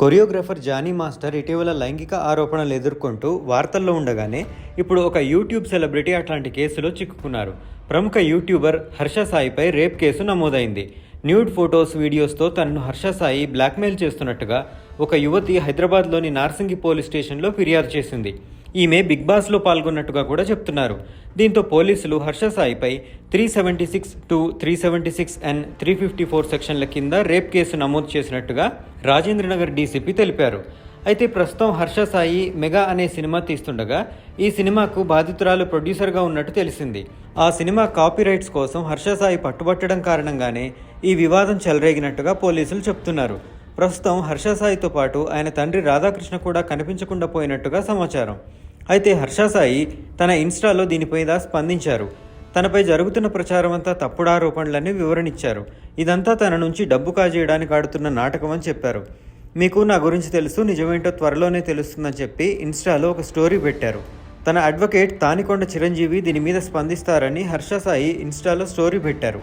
Choreographer Johnny master ఇటీవల లైంగిక ఆరోపణలు ఎదుర్కొంటూ వార్తల్లో ఉండగానే ఇప్పుడు ఒక యూట్యూబ్ సెలబ్రిటీ అట్లాంటి కేసులో చిక్కుకున్నారు. ప్రముఖ యూట్యూబర్ హర్ష సాయిపై రేప్ కేసు నమోదైంది. న్యూడ్ ఫొటోస్ వీడియోస్తో తనను హర్ష సాయి బ్లాక్మెయిల్ చేస్తున్నట్టుగా ఒక యువతి హైదరాబాద్లోని నార్సింగి పోలీస్ స్టేషన్లో ఫిర్యాదు చేసింది. ఈమె బిగ్ బాస్లో పాల్గొన్నట్టుగా కూడా చెప్తున్నారు. దీంతో పోలీసులు Harsha సాయిపై three seventy six two three seventy six N three fifty four సెక్షన్ల కింద రేప్ కేసు నమోదు చేసినట్టుగా రాజేంద్రనగర్ డీసీపీ తెలిపారు. అయితే ప్రస్తుతం హర్ష సాయి మెగా అనే సినిమా తీస్తుండగా ఈ సినిమాకు బాధితురాలు ప్రొడ్యూసర్గా ఉన్నట్టు తెలిసింది. ఆ సినిమా కాపీరైట్స్ కోసం హర్ష సాయి పట్టుబట్టడం కారణంగానే ఈ వివాదం చెలరేగినట్టుగా పోలీసులు చెప్తున్నారు. ప్రస్తుతం హర్ష సాయితో పాటు ఆయన తండ్రి రాధాకృష్ణ కూడా కనిపించకుండా పోయినట్టుగా సమాచారం. అయితే హర్షసాయి తన ఇన్స్టాలో దీనిపైన స్పందించారు. తనపై జరుగుతున్న ప్రచారం అంతా తప్పుడు ఆరోపణలని వివరణిచ్చారు. ఇదంతా తన నుంచి డబ్బు కాజేయడానికి ఆడుతున్న నాటకం అని చెప్పారు. మీకు నా గురించి తెలుసు నిజమేంటో త్వరలోనే తెలుస్తుందని చెప్పి ఇన్స్టాలో ఒక స్టోరీ పెట్టారు. తన అడ్వకేట్ తానికొండ చిరంజీవి దీని మీద స్పందిస్తారని హర్ష సాయి ఇన్స్టాలో స్టోరీ పెట్టారు.